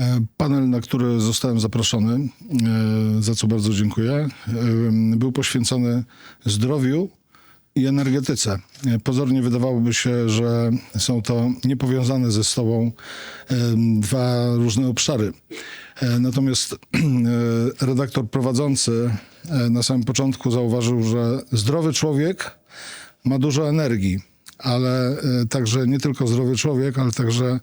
E, Panel, na który zostałem zaproszony, e, za co bardzo dziękuję, e, był poświęcony zdrowiu i energetyce. Pozornie wydawałoby się, że są to niepowiązane ze sobą dwa różne obszary. Natomiast redaktor prowadzący na samym początku zauważył, że zdrowy człowiek ma dużo energii, ale także nie tylko zdrowy człowiek, ale także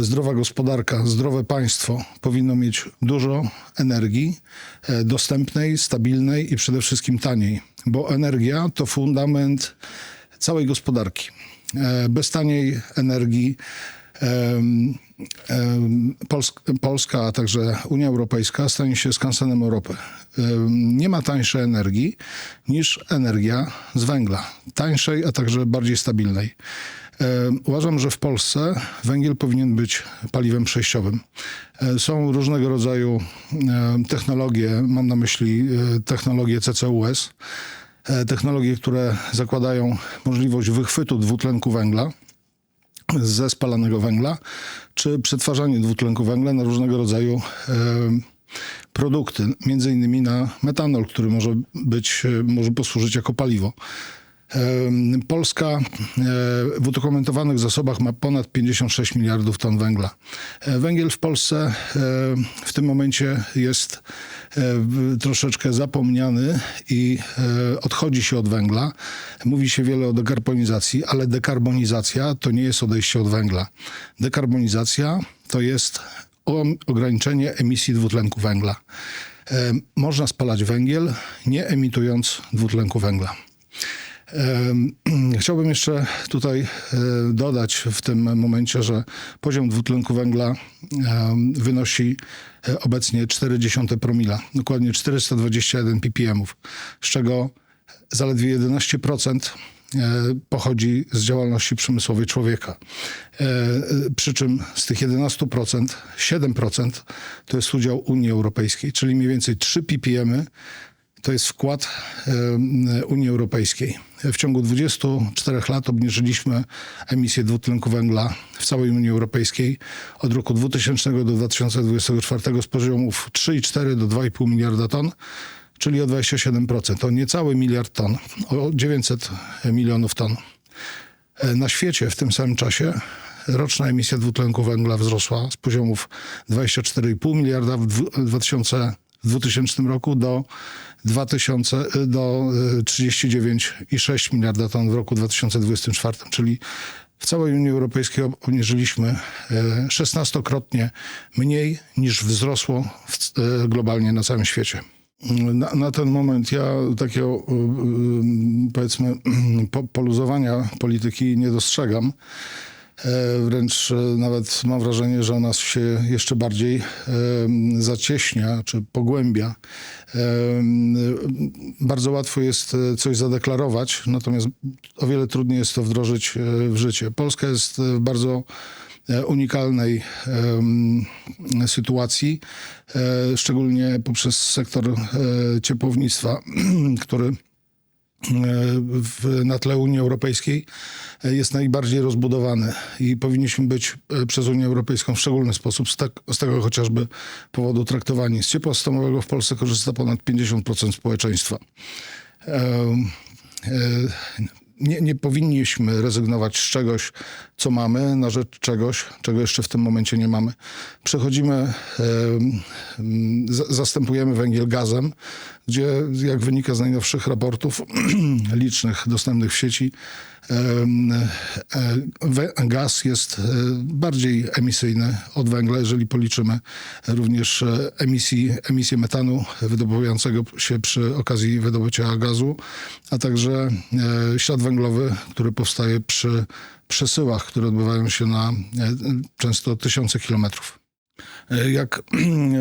zdrowa gospodarka, zdrowe państwo powinno mieć dużo energii e, dostępnej, stabilnej i przede wszystkim taniej, bo energia to fundament całej gospodarki. E, Bez taniej energii Polska, a także Unia Europejska stanie się skansenem Europy. Nie ma tańszej energii niż energia z węgla. Tańszej, a także bardziej stabilnej. Em, Uważam, że w Polsce węgiel powinien być paliwem przejściowym. E, Są różnego rodzaju em, technologie, mam na myśli e, technologię CCUS, e, technologie, które zakładają możliwość wychwytu dwutlenku węgla ze spalanego węgla, czy przetwarzanie dwutlenku węgla na różnego rodzaju e, produkty, między innymi na metanol, który może być, e, może posłużyć jako paliwo. Polska e, w udokumentowanych zasobach ma ponad 56 miliardów ton węgla. E, Węgiel w Polsce e, w tym momencie jest troszeczkę zapomniany i odchodzi się od węgla. Mówi się wiele o dekarbonizacji, ale dekarbonizacja to nie jest odejście od węgla. Dekarbonizacja to jest ograniczenie emisji dwutlenku węgla. Można spalać węgiel, nie emitując dwutlenku węgla. Chciałbym jeszcze tutaj e, dodać w tym momencie, że poziom dwutlenku węgla wynosi e, obecnie 0,4 promila, dokładnie 421 ppm, z czego zaledwie 11% e, pochodzi z działalności przemysłowej człowieka. Przy czym z tych 11% 7% to jest udział Unii Europejskiej, czyli mniej więcej 3 ppm to jest wkład em, Unii Europejskiej. W ciągu 24 lat obniżyliśmy emisję dwutlenku węgla w całej Unii Europejskiej od roku 2000 do 2024 z poziomów 3,4 do 2,5 miliarda ton, czyli o 27%. O niecały miliard ton, o 900 milionów ton. E, Na świecie w tym samym czasie roczna emisja dwutlenku węgla wzrosła z poziomów 24,5 miliarda w dwu- 2000, w 2000 roku do 2000, e, do e, 39,6 miliarda ton w roku 2024, czyli w całej Unii Europejskiej ob- obniżyliśmy e, 16-krotnie mniej niż wzrosło globalnie na całym świecie. Na, na ten moment ja takiego y, y, powiedzmy po, poluzowania polityki nie dostrzegam. E, Wręcz e, nawet mam wrażenie, że ona się jeszcze bardziej e, zacieśnia czy pogłębia. Bardzo łatwo jest coś zadeklarować, natomiast o wiele trudniej jest to wdrożyć w życie. Polska jest w bardzo unikalnej sytuacji, szczególnie poprzez sektor ciepłownictwa, który w, na tle Unii Europejskiej e, jest najbardziej rozbudowany i powinniśmy być e, przez Unię Europejską w szczególny sposób z, tak, z tego chociażby powodu traktowani. Z ciepła stomowego w Polsce korzysta ponad 50% społeczeństwa. E, nie, nie powinniśmy rezygnować z czegoś, co mamy, na rzecz czegoś, czego jeszcze w tym momencie nie mamy. Przechodzimy, em, em, za- zastępujemy węgiel gazem, gdzie, jak wynika z najnowszych raportów licznych dostępnych w sieci, e, gaz jest e, bardziej emisyjny od węgla, jeżeli policzymy również e, emisji, emisję metanu wydobywającego się przy okazji wydobycia gazu, a także ślad węglowy, który powstaje przy przesyłach, które odbywają się na e, często tysiące kilometrów. Jak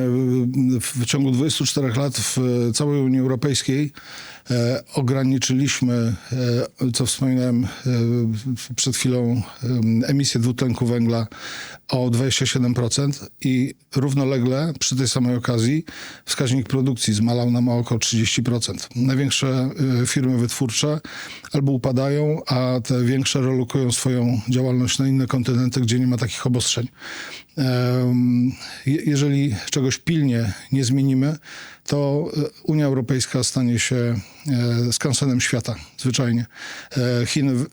w ciągu 24 lat w całej Unii Europejskiej e, ograniczyliśmy, e, co wspominałem e, przed chwilą, emisję dwutlenku węgla o 27% i równolegle przy tej samej okazji wskaźnik produkcji zmalał nam o około 30%. Największe firmy wytwórcze albo upadają, a te większe relokują swoją działalność na inne kontynenty, gdzie nie ma takich obostrzeń. Jeżeli czegoś pilnie nie zmienimy, to e, Unia Europejska stanie się e, skansenem świata, zwyczajnie. E, Chiny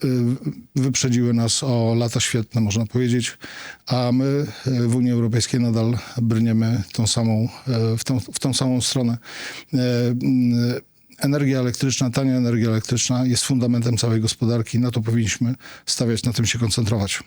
wyprzedziły nas o lata świetne, można powiedzieć, a my w Unii Europejskiej nadal brniemy tą samą, w, tą, w tą samą stronę. Energia elektryczna, tania energia elektryczna jest fundamentem całej gospodarki. Na to powinniśmy stawiać, na tym się koncentrować.